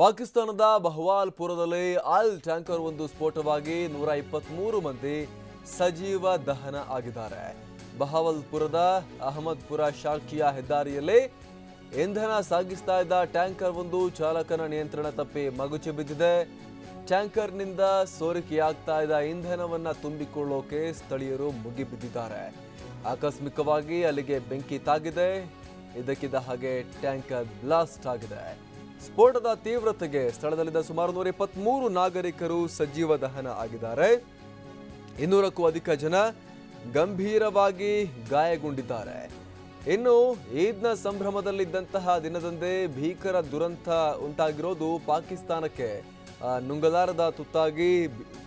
ಪಾಕಿಸ್ತಾನದ ಬಹವಾಲ್ಪುರದಲ್ಲಿ oil tanker ಒಂದು ಸ್ಫೋಟವಾಗಿ ನೂರ ಇಪ್ಪತ್ಮೂರು ಮಂದಿ ಸಜೀವ ದಹನ ಆಗಿದ್ದಾರೆ. ಬಹವಲ್ಪುರದ ಅಹಮದ್ಪುರ ಶಾಖಿಯ ಹೆದ್ದಾರಿಯಲ್ಲಿ ಇಂಧನ ಸಾಗಿಸ್ತಾ ಇದ್ದ ಟ್ಯಾಂಕರ್ ಒಂದು ಚಾಲಕನ ನಿಯಂತ್ರಣ ತಪ್ಪಿ ಮಗುಚಿ ಬಿದ್ದಿದೆ. ಟ್ಯಾಂಕರ್ನಿಂದ ಸೋರಿಕೆಯಾಗ್ತಾ ಇದ್ದ ಇಂಧನವನ್ನ ತುಂಬಿಕೊಳ್ಳೋಕೆ ಸ್ಥಳೀಯರು ಮುಗಿಬಿದ್ದಿದ್ದಾರೆ. ಆಕಸ್ಮಿಕವಾಗಿ ಅಲ್ಲಿಗೆ ಬೆಂಕಿ ತಾಗಿದೆ. ಇದಕ್ಕಿದ್ದ ಹಾಗೆ ಟ್ಯಾಂಕರ್ ಬ್ಲಾಸ್ಟ್ ಆಗಿದೆ. ಸ್ಫೋಟದ ತೀವ್ರತೆಗೆ ಸ್ಥಳದಲ್ಲಿದ್ದ ಸುಮಾರು ನೂರ ಇಪ್ಪತ್ಮೂರು ನಾಗರಿಕರು ಸಜೀವ ದಹನ ಆಗಿದ್ದಾರೆ. ಇನ್ನೂರಕ್ಕೂ ಅಧಿಕ ಜನ ಗಂಭೀರವಾಗಿ ಗಾಯಗೊಂಡಿದ್ದಾರೆ. ಇನ್ನು ಈದ್ನ ಸಂಭ್ರಮದಲ್ಲಿದ್ದಂತಹ ದಿನದಂದೇ ಭೀಕರ ದುರಂತ ಉಂಟಾಗಿರೋದು ಪಾಕಿಸ್ತಾನಕ್ಕೆ ನುಂಗಲಾರದ ತುತ್ತಾಗಿ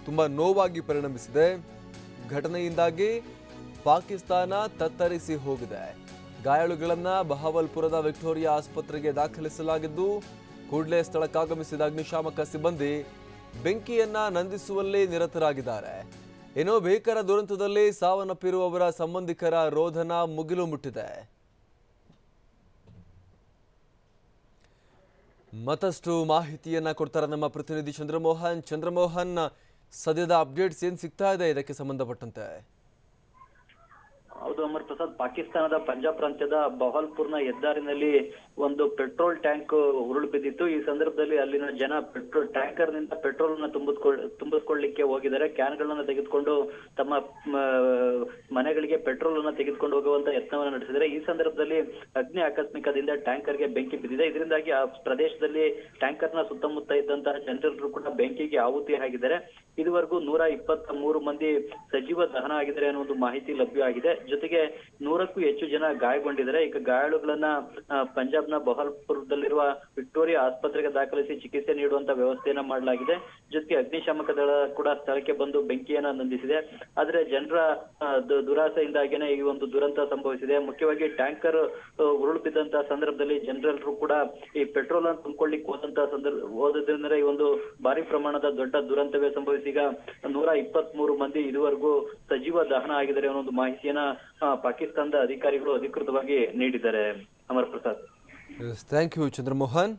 ತುಂಬಾ ನೋವಾಗಿ ಪರಿಣಮಿಸಿದೆ. ಘಟನೆಯಿಂದಾಗಿ ಪಾಕಿಸ್ತಾನ ತತ್ತರಿಸಿ ಹೋಗಿದೆ. ಗಾಯಾಳುಗಳನ್ನ ಬಹಾವಲ್ಪುರದ ವಿಕ್ಟೋರಿಯಾ ಆಸ್ಪತ್ರೆಗೆ ದಾಖಲಿಸಲಾಗಿದ್ದು ಕೂಡಲೇ ಸ್ಥಳಕ್ಕಾಗಮಿಸಿದ ಅಗ್ನಿಶಾಮಕ ಸಿಬ್ಬಂದಿ ಬೆಂಕಿಯನ್ನ ನಂದಿಸುವಲ್ಲಿ ನಿರತರಾಗಿದ್ದಾರೆ. ಏನೋ ಭೀಕರ ದುರಂತದಲ್ಲಿ ಸಾವನ್ನಪ್ಪಿರುವವರ ಸಂಬಂಧಿಕರ ರೋಧನ ಮುಗಿಲು ಮುಟ್ಟಿದೆ. ಮತ್ತಷ್ಟು ಮಾಹಿತಿಯನ್ನ ಕೊಡ್ತಾರೆ ನಮ್ಮ ಪ್ರತಿನಿಧಿ ಚಂದ್ರಮೋಹನ್. ಚಂದ್ರಮೋಹನ್, ಸದ್ಯದ ಅಪ್ಡೇಟ್ಸ್ ಏನ್ ಸಿಗ್ತಾ ಇದೆ ಇದಕ್ಕೆ ಸಂಬಂಧಪಟ್ಟಂತೆ? ಹೌದು ಅಮರ್ ಪ್ರಸಾದ್, ಪಾಕಿಸ್ತಾನದ ಪಂಜಾಬ್ ಪ್ರಾಂತ್ಯದ ಬಹಲ್ಪುರ್ನ ಹೆದ್ದಾರಿನಲ್ಲಿ ಒಂದು ಪೆಟ್ರೋಲ್ ಟ್ಯಾಂಕ್ ಉರುಳು ಬಿದ್ದಿತ್ತು. ಈ ಸಂದರ್ಭದಲ್ಲಿ ಅಲ್ಲಿನ ಜನ ಪೆಟ್ರೋಲ್ ಟ್ಯಾಂಕರ್ನಿಂದ ಪೆಟ್ರೋಲ್ನ ತುಂಬಿಸ್ಕೊಳ್, ತುಂಬಿಸ್ಕೊಳ್ಳಿಕ್ಕೆ ಹೋಗಿದ್ದಾರೆ. ಕ್ಯಾನ್ ಗಳನ್ನ ತೆಗೆದುಕೊಂಡು ತಮ್ಮ ಮನೆಗಳಿಗೆ ಪೆಟ್ರೋಲ್ ಅನ್ನ ತೆಗೆದುಕೊಂಡು ಹೋಗುವಂತ ಯತ್ನವನ್ನು ನಡೆಸಿದರೆ ಈ ಸಂದರ್ಭದಲ್ಲಿ ಅಗ್ನಿ ಆಕಸ್ಮಿಕದಿಂದ ಟ್ಯಾಂಕರ್ಗೆ ಬೆಂಕಿ ಬಿದ್ದಿದೆ. ಇದರಿಂದಾಗಿ ಆ ಪ್ರದೇಶದಲ್ಲಿ ಟ್ಯಾಂಕರ್ನ ಸುತ್ತಮುತ್ತ ಇದ್ದಂತಹ ಜನರು ಕೂಡ ಬೆಂಕಿಗೆ ಆಹುತಿ ಆಗಿದ್ದಾರೆ ಇದುವರೆಗೂ ನೂರ ಇಪ್ಪತ್ತ ಮೂರು ಮಂದಿ ಸಜೀವ ದಹನ ಆಗಿದ್ದಾರೆ ಅನ್ನೋ ಒಂದು ಮಾಹಿತಿ ಲಭ್ಯ ಆಗಿದೆ. ಜೊತೆಗೆ ನೂರಕ್ಕೂ ಹೆಚ್ಚು ಜನ ಗಾಯಗೊಂಡಿದ್ದಾರೆ. ಈಗ ಗಾಯಾಳುಗಳನ್ನ ಪಂಜಾಬ್ನ ಬಹಲ್ಪುರದಲ್ಲಿರುವ ವಿಕ್ಟೋರಿಯಾ ಆಸ್ಪತ್ರೆಗೆ ದಾಖಲಿಸಿ ಚಿಕಿತ್ಸೆ ನೀಡುವಂತ ವ್ಯವಸ್ಥೆಯನ್ನ ಮಾಡಲಾಗಿದೆ. ಜೊತೆಗೆ ಅಗ್ನಿಶಾಮಕ ದಳ ಕೂಡ ಸ್ಥಳಕ್ಕೆ ಬಂದು ಬೆಂಕಿಯನ್ನ ನಂದಿಸಿದೆ. ಆದ್ರೆ ಜನರ ದುರಾಸೆಯಿಂದಾಗಿನೇ ಈ ಒಂದು ದುರಂತ ಸಂಭವಿಸಿದೆ. ಮುಖ್ಯವಾಗಿ ಟ್ಯಾಂಕರ್ ಉರುಳು ಬಿದ್ದಂತ ಸಂದರ್ಭದಲ್ಲಿ ಜನರೆಲ್ಲರೂ ಕೂಡ ಈ ಪೆಟ್ರೋಲ್ ಅನ್ನು ತುಂಬಿಕೊಳ್ಳಿಕ್ಕೆ ಹೋದಂತ ಸಂದರ್ಭ ಹೋದ್ರಿಂದ ಈ ಒಂದು ಭಾರಿ ಪ್ರಮಾಣದ ದೊಡ್ಡ ದುರಂತವೇ ಸಂಭವಿಸಿ. ಈಗ ನೂರ ಇಪ್ಪತ್ತ್ ಮಂದಿ ಇದುವರೆಗೂ ಸಜೀವ ದಹನ ಆಗಿದ್ದಾರೆ ಅನ್ನೋ ಒಂದು ಮಾಹಿತಿಯನ್ನ ಪಾಕಿಸ್ತಾನದ ಅಧಿಕಾರಿಗಳು ಅಧಿಕೃತವಾಗಿ ನೀಡಿದ್ದಾರೆ ಅಮರ್ ಪ್ರಸಾದ್ ಥ್ಯಾಂಕ್ ಯು ಚಂದ್ರಮೋಹನ್